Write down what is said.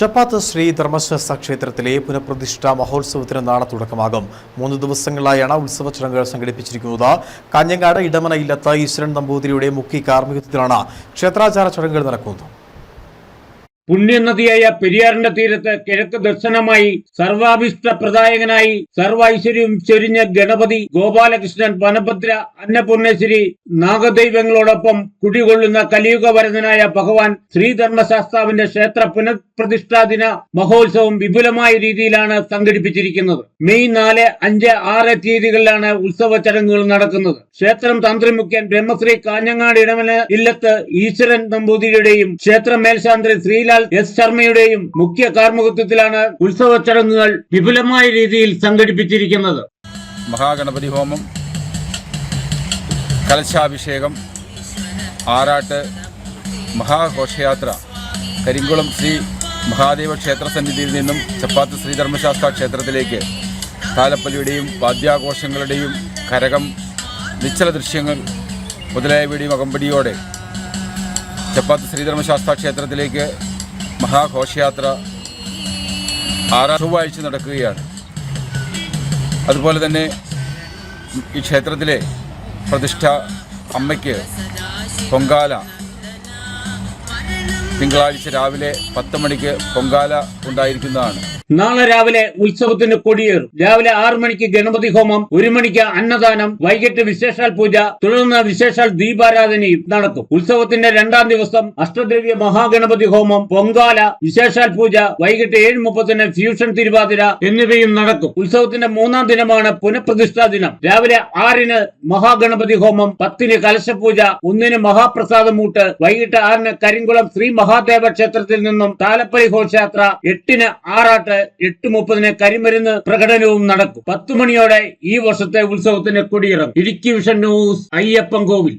ചപ്പാത്ത് ശ്രീ ധർമ്മശാസ്ത്ര ക്ഷേത്രത്തിലെ പുനഃപ്രതിഷ്ഠ മഹോത്സവത്തിന് നാളെ തുടക്കമാകും. മൂന്ന് ദിവസങ്ങളിലായാണ് ഉത്സവ ചടങ്ങുകൾ സംഘടിപ്പിച്ചിരിക്കുന്നത്. കാഞ്ഞങ്ങാട് ഇടമന ഇല്ലത്ത് ഈശ്വരൻ നമ്പൂതിരിയുടെ മുഖ്യ കാർമ്മികത്വത്തിലാണ് ക്ഷേത്രാചാര ചടങ്ങുകൾ നടക്കുന്നത്. പുണ്യനദിയായ പെരിയാറിന്റെ തീരത്ത് കിഴക്ക് ദർശനമായി സർവാഭിഷ്ട പ്രദായകനായി സർവൈശ്വര്യം ചൊരിഞ്ഞ ഗണപതി ഗോപാലകൃഷ്ണൻ വനഭദ്ര അന്നപൂർണേശ്വരി നാഗദൈവങ്ങളോടൊപ്പം കുടികൊള്ളുന്ന കലിയുഗ വരദനായ ഭഗവാൻ ശ്രീധർമ്മശാസ്താവിന്റെ ക്ഷേത്ര പുനഃപ്രതിഷ്ഠാ ദിന മഹോത്സവം വിപുലമായ രീതിയിലാണ് സംഘടിപ്പിച്ചിരിക്കുന്നത്. മെയ് നാല് അഞ്ച് ആറ് തീയതികളിലാണ് ഉത്സവ ചടങ്ങുകൾ നടക്കുന്നത്. ക്ഷേത്രം തന്ത്രിമുഖ്യൻ ബ്രഹ്മശ്രീ കാഞ്ഞങ്ങാട് ഇടമന ഇല്ലത്ത് ഈശ്വരൻ നമ്പൂതിരിയുടെയും ക്ഷേത്ര മേൽശാന്തി ശ്രീലാൽ എസ് ശർമ്മയുടെയും മുഖ്യ കാർമുഖത്വത്തിലാണ് ഉത്സവ ചടങ്ങുകൾ വിപുലമായ രീതിയിൽ സംഘടിപ്പിച്ചിരിക്കുന്നത്. മഹാഗണപതി ഹോമം കലശാഭിഷേകം ആറാട്ട് മഹാഘോഷയാത്ര കരിങ്കുളം ശ്രീ മഹാദേവ ക്ഷേത്ര സന്നിധിയിൽ നിന്നും ചപ്പാത്ത് ശ്രീധർമ്മശാസ്ത്ര ക്ഷേത്രത്തിലേക്ക് താലപ്പലിയുടെയും വാദ്യാഘോഷങ്ങളുടെയും കരകം നിശ്ചല ദൃശ്യങ്ങൾ മുതലായവയുടെയും അകമ്പടിയോടെ ചപ്പാത്ത് ശ്രീധർമ്മശാസ്ത്ര ക്ഷേത്രത്തിലേക്ക് മഹാഘോഷയാത്ര ആറാം ചൊവ്വാഴ്ച നടക്കുകയാണ്. അതുപോലെ തന്നെ ഈ ക്ഷേത്രത്തിലെ പ്രതിഷ്ഠ അമ്മയ്ക്ക് പൊങ്കാല തിങ്കളാഴ്ച രാവിലെ പത്ത് മണിക്ക് പൊങ്കാല ഉണ്ടായിരിക്കുന്നതാണ്. നാളെ രാവിലെ ഉത്സവത്തിന് കൊടിയേറും. രാവിലെ ആറു മണിക്ക് ഗണപതി ഹോമം ഒരു മണിക്ക് അന്നദാനം വൈകിട്ട് വിശേഷാൽ പൂജ തുടർന്ന് വിശേഷാൽ ദീപാരാധനയും നടക്കും. ഉത്സവത്തിന്റെ രണ്ടാം ദിവസം അഷ്ടദ്രവ്യ മഹാഗണപതി ഹോമം പൊങ്കാല വിശേഷാൽ പൂജ വൈകിട്ട് ഏഴ് മുപ്പത്തിന് ഫ്യൂഷൻ തിരുവാതിര എന്നിവയും നടക്കും. ഉത്സവത്തിന്റെ മൂന്നാം ദിനമാണ് പുനഃപ്രതിഷ്ഠാ ദിനം. രാവിലെ ആറിന് മഹാഗണപതി ഹോമം പത്തിന് കലശപൂജ ഒന്നിന് മഹാപ്രസാദമൂട്ട് വൈകിട്ട് ആറിന് കരിങ്കുളം ശ്രീ മഹാദേവ ക്ഷേത്രത്തിൽ നിന്നും താലപ്പലി ഘോഷയാത്ര എട്ടിന് ആറാട്ട് എട്ട് മുപ്പതിന് കരിമരുന്ന് പ്രകടനവും നടക്കും. പത്തു മണിയോടെ ഈ വർഷത്തെ ഉത്സവത്തിന് കൊടിയിറങ്ങും. Idukki vision news Ayyappankovil.